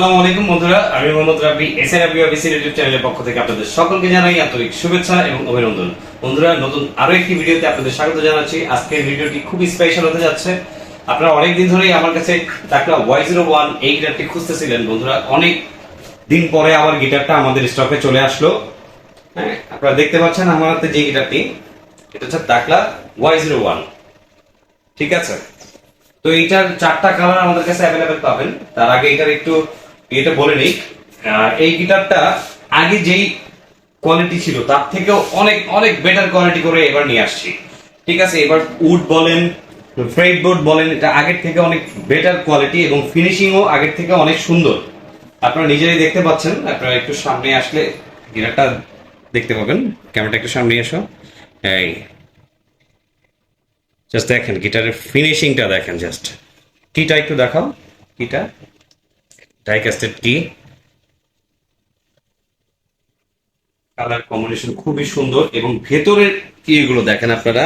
আসসালামু আলাইকুম বন্ধুরা, আমি Mohammad Rabi S N Rabi official YouTube চ্যানেলের পক্ষ থেকে আপনাদের সকলকে জানাই আন্তরিক শুভেচ্ছা এবং অভিনন্দন। বন্ধুরা, নতুন আরও একটি ভিডিওতে আপনাদের স্বাগত জানাচ্ছি। আজকের ভিডিওটি খুবই স্পেশাল হতে যাচ্ছে। আপনারা অনেক দিন ধরেই আমার কাছে টাকলা ওয়াই জিরো ওয়ান এই গিটারটি খুঁজতেছিলেন। বন্ধুরা, অনেক দিন পরে আমার গিটারটা আমাদের স্টকে চলে আসলো। হ্যাঁ আপনারা দেখতে পাচ্ছেন আমার হাতে যে গিটারটি এটা হচ্ছে টাকলা ওয়াই জিরো ওয়ান ঠিক আছে? তো এইটার চারটা কালার আমাদের কাছে অ্যাভেলেবেল পাবেন। তার আগে এটার একটু এটা বলে নেই। এই গিটারটা আগে যেই কোয়ালিটি ছিল, তার থেকেও অনেক অনেক বেটার কোয়ালিটি করে এবার নিয়ে আসছি। ঠিক আছে, এবার উড বলেন ফ্রেড বোর্ড বলেন, এটা আগের থেকে অনেক বেটার কোয়ালিটি এবং ফিনিশিংও আগের থেকে অনেক সুন্দর। আপনারা নিজেরাই দেখতে পাচ্ছেন, আপনারা একটু সামনে আসলে গিটারটা দেখতে পাবেন। ক্যামেরাটা একটু সামনে এসো। এই জাস্ট দেখেন, গিটারের ফিনিশিংটা দেখেন জাস্ট টিটা একটু দেখাও টিটা ডাইকাস্টেড টি কালার কম্বিনেশন খুবই সুন্দর এবং ভেতরের ইয়েগুলো দেখেন আপনারা,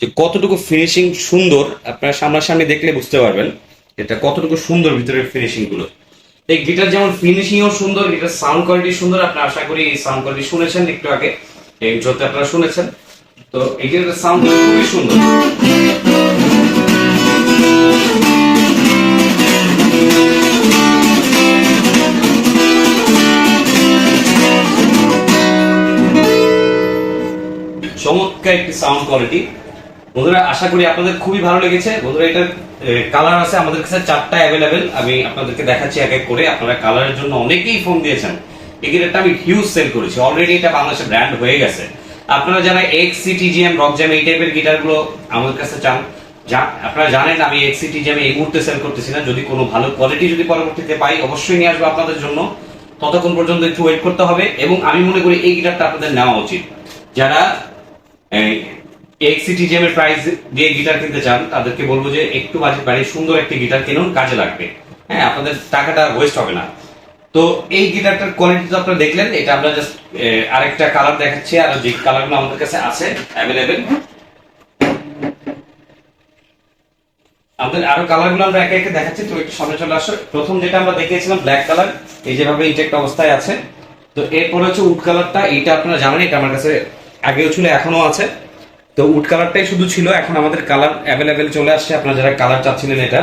যে কতটুকু ফিনিশিং সুন্দর, আপনারা সামনাসামনি দেখলে বুঝতে পারবেন এটা কতটুকু সুন্দর ভিতরের ফিনিশিংগুলো। এই গিটার যেমন ফিনিশিংও সুন্দর গিটার সাউন্ড কোয়ালিটি সুন্দর, আপনারা আশা করি এই সাউন্ড কোয়ালিটি শুনেছেন একটু আগে, এই ইন্ট্রোতে আপনারা শুনেছেন। তো এই গিটারের সাউন্ড খুবই সুন্দর। চমৎকার একটি সাউন্ড কোয়ালিটি বন্ধুরা, আশা করি আপনাদের খুবই ভালো লেগেছে। বন্ধুরা, এটার কালার আছে আমাদের কাছে, চারটা অ্যাভেলেবেল আমি আপনাদেরকে দেখাচ্ছি এক এক করে। আপনারা কালারের জন্য অনেকেই ফোন দিয়েছেন। এই গিটারটা আমি হিউজ সেল করেছি। অলরেডি এটা বাংলাদেশে ব্র্যান্ড হয়ে গেছে। আপনারা যারা এক্স সিটিজিএম রক জ্যাম এই টাইপের গিটারগুলো আমাদের কাছে চান আপনারা জানেন আমি এক্স সিটিজিএম এই মুহূর্তে সেল করতেছি না। যদি কোনো ভালো কোয়ালিটি যদি পরবর্তীতে পাই, অবশ্যই নিয়ে আসব আপনাদের জন্য। ততক্ষণ পর্যন্ত একটু ওয়েট করতে হবে। এবং আমি মনে করি এই গিটারটা আপনাদের নেওয়া উচিত। যারা এক্সিটিজিএম এর প্রাইস দিয়ে গিটার কিনতে চান, তাদেরকে বলব যে একটু বাজেট বাড়িয়ে সুন্দর একটি গিটার কিনুন, কাজে লাগবে। হ্যাঁ আপনাদের টাকাটা ওয়েস্ট হবে না। তো এই গিটারটার কোয়ালিটি তো আপনারা দেখলেন, এটা আমরা জাস্ট আরেকটা কালার দেখাচ্ছি, আর যে কালারগুলো আমাদের কাছে আছে অ্যাভেলেবেল আমাদের আরও কালারগুলো আমরা একে একে দেখাচ্ছি, তো একটু সামনে চলে আসো। প্রথম যেটা আমরা দেখিয়েছিলাম ব্ল্যাক কালার এই যেভাবে ইনটেক্ট অবস্থায় আছে। তো এরপরে হচ্ছে উড কালারটা এইটা আপনারা জানেন, এটা আমার কাছে আগেও ছিল এখনও আছে। তো উড কালারটাই শুধু ছিল, এখন আমাদের কালার অ্যাভেলেবেল চলে আসছে। আপনারা যারা কালার চাচ্ছিলেন এটা,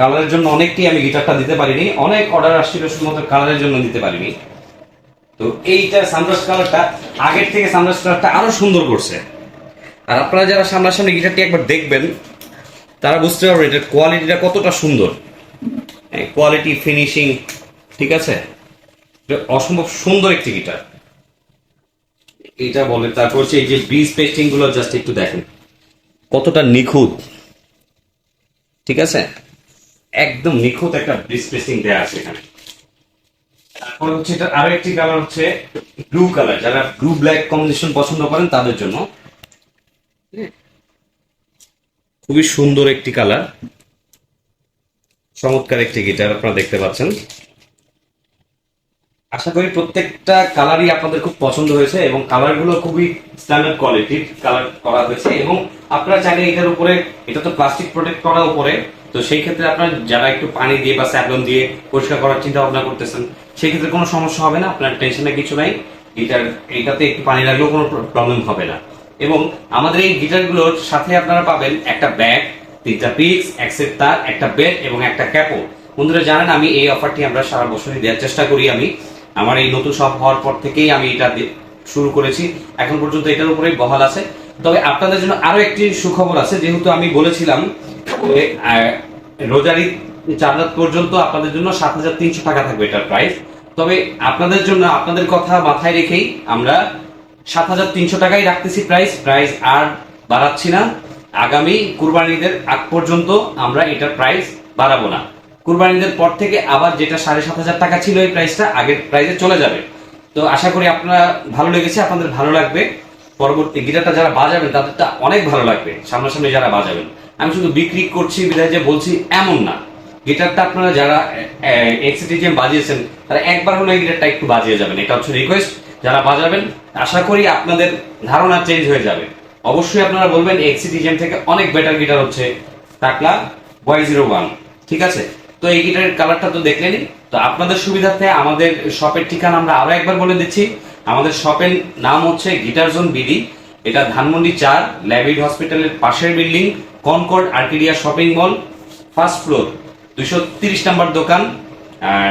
কালারের জন্য অনেকটি আমি গিটারটা দিতে পারিনি। অনেক অর্ডার আসছিল, শুধুমাত্র কালারের জন্য দিতে পারিনি। তো এইটা সানরাস কালারটা, আগের থেকে সানরাস কালারটা আরও সুন্দর করছে। আর আপনারা যারা সামনাসামনি গিটারটি একবার দেখবেন, তারা বুঝতে পারবেন এটার কোয়ালিটিটা কতটা সুন্দর। কোয়ালিটি ফিনিশিং ঠিক আছে? অসম্ভব সুন্দর একটি গিটার। এটা বলে তারপর হচ্ছে এই যে ব্রিজ পেস্টিংগুলো জাস্ট একটু দেখেন। কতটা নিখুঁত। ঠিক আছে? একদম নিখুঁত একটা ব্রিজ পেস্টিং দেওয়া আছে এখানে। তারপর হচ্ছে এটা আরও একটি কালার হচ্ছে ব্লু কালার যারা ব্লু ব্ল্যাক কম্বিনেশন পছন্দ করেন তাদের জন্য। খুবই সুন্দর একটি কালার চমৎকার একটি গিটার আপনারা দেখতে পাচ্ছেন। আশা করি প্রত্যেকটা কালারই আপনাদের খুব পছন্দ হয়েছে এবং কালারগুলো খুবই স্ট্যান্ডার্ড কোয়ালিটির কালার করা হয়েছে এবং আপনারা চাইলে এটার উপরে, এটা তো প্লাস্টিক প্রোটেক্ট করা উপরে, তো সেই ক্ষেত্রে আপনার যারা একটু পানি দিয়ে বা স্যাবলন দিয়ে পরিষ্কার করার চিন্তা ভাবনা করতেছেন, সেই ক্ষেত্রে কোনো সমস্যা হবে না, আপনার টেনশনে কিছু নাই এটার এটাতে একটু পানি লাগলেও কোনো প্রবলেম হবে না। এবং আমাদের এই গিটারগুলোর সাথে আপনারা পাবেন একটা ব্যাগ, তিনটা পিক্স, এক সেট তার, একটা বেড এবং একটা ক্যাপো বন্ধুরা জানেন আমি এই অফারটি আমরা সারা বছরই দেওয়ার চেষ্টা করি আমি। আমার এই নতুন শপ হওয়ার পর থেকেই আমি এটা শুরু করেছি। এখন পর্যন্ত এটার উপরেই বহাল আছে। তবে আপনাদের জন্য আরও একটি সুখবর আছে, যেহেতু আমি বলেছিলাম রোজারি চাঁদাত পর্যন্ত আপনাদের জন্য সাত হাজার তিনশো টাকা থাকবে এটার প্রাইস তবে আপনাদের জন্য, আপনাদের কথা মাথায় রেখেই আমরা সাত হাজার তিনশো টাকাই রাখতেছি প্রাইস প্রাইস আর বাড়াচ্ছি না। আগামী কুরবানিদের আগ পর্যন্ত আমরা এটার প্রাইস বাড়াবো না। কুরবানিদের পর থেকে আবার যেটা সাড়ে সাত হাজার টাকা ছিল এই প্রাইসটা আগের প্রাইসে চলে যাবে। তো আশা করি আপনারা ভালো লেগেছে, আপনাদের ভালো লাগবে। পরবর্তী গিটারটা যারা বাজাবেন, তাদেরটা অনেক ভালো লাগবে, সামনাসামনি যারা বাজাবেন। আমি শুধু বিক্রি করছি বিধায় যে বলছি, এমন না। গিটারটা আপনারা যারা এক্সিটিজিএম বাজিয়েছেন, তারা একবার হলে গিটারটা একটু বাজিয়ে যাবেন। এটা হচ্ছে রিকোয়েস্ট যারা বাজাবেন, আশা করি আপনাদের ধারণা চেঞ্জ হয়ে যাবে। অবশ্যই আপনারা বলবেন, এক্সিটিজিএম থেকে অনেক বেটার গিটার হচ্ছে টাকলা ওয়াই জিরো ওয়ান ঠিক আছে? তো এই গিটারের কালারটা তো দেখলেনই। তো আপনাদের সুবিধার্থে আমাদের শপের ঠিকানা আমরা আরও একবার বলে দিচ্ছি। আমাদের শপের নাম হচ্ছে গিটার জোন বিডি। এটা ধানমন্ডি চার ল্যাবিড হসপিটালের পাশের building, Concord Arcadia shopping mall, first floor, দুইশো তিরিশ নাম্বার দোকান। আর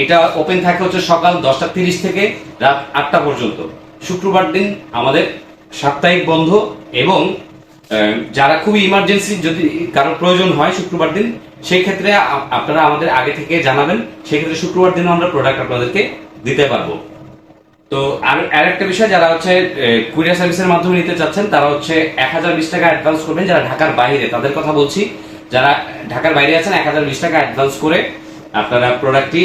এটা ওপেন থাকে হচ্ছে সকাল দশটা তিরিশ থেকে রাত আটটা পর্যন্ত। শুক্রবার দিন আমাদের সাপ্তাহিক বন্ধ এবং যারা খুবই ইমার্জেন্সি যদি কারোর প্রয়োজন হয় শুক্রবার দিন সেই ক্ষেত্রে আপনারা আমাদের আগে থেকে জানাবেন, সেক্ষেত্রে শুক্রবার দিনও আমরা প্রোডাক্ট আপনাদেরকে দিতে পারব। তো আর আরেকটা বিষয়, যারা হচ্ছে কুরিয়ার সার্ভিসের মাধ্যমে নিতে চাচ্ছেন, তারা হচ্ছে এক হাজার বিশ টাকা অ্যাডভান্স করবেন যারা ঢাকার বাইরে। তাদের কথা বলছি, যারা ঢাকার বাইরে আছেন, এক হাজার বিশ টাকা অ্যাডভান্স করে আপনারা প্রোডাক্টটি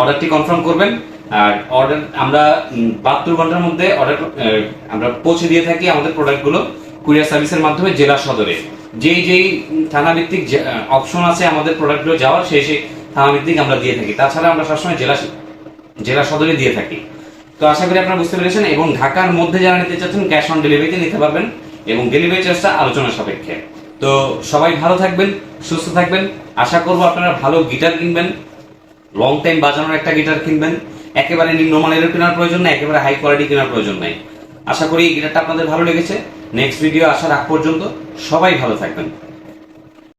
অর্ডারটি কনফার্ম করবেন। আর অর্ডার আমরা বাহাত্তর ঘণ্টার মধ্যে অর্ডার আমরা পৌঁছে দিয়ে থাকি আমাদের প্রোডাক্টগুলো কুরিয়ার সার্ভিসের মাধ্যমে জেলা সদরে। যেই যেই থানা ভিত্তিক অপশন আছে আমাদের প্রোডাক্টগুলো যাওয়ার, সেই সেই থানা ভিত্তিক আমরা দিয়ে থাকি। তাছাড়া আমরা সবসময় জেলা জেলা সদরে দিয়ে থাকি। তো আশা করি আপনারা বুঝতে পেরেছেন, এবং ঢাকার মধ্যে যারা নিতে চাচ্ছেন ক্যাশ অন ডেলিভারিতে নিতে পারবেন, এবং ডেলিভারি চার্জটা আলোচনা সাপেক্ষে। তো সবাই ভালো থাকবেন, সুস্থ থাকবেন। আশা করব আপনারা ভালো গিটার কিনবেন লং টাইম বাজানোর একটা গিটার কিনবেন। একেবারে নিম্নমানের কেনার প্রয়োজন নাই, একেবারে হাই কোয়ালিটি কেনার প্রয়োজন নাই। আশা করি এই গিটারটা আপনাদের ভালো লেগেছে। নেক্সট ভিডিও আসার আগ পর্যন্ত সবাই ভালো থাকবেন।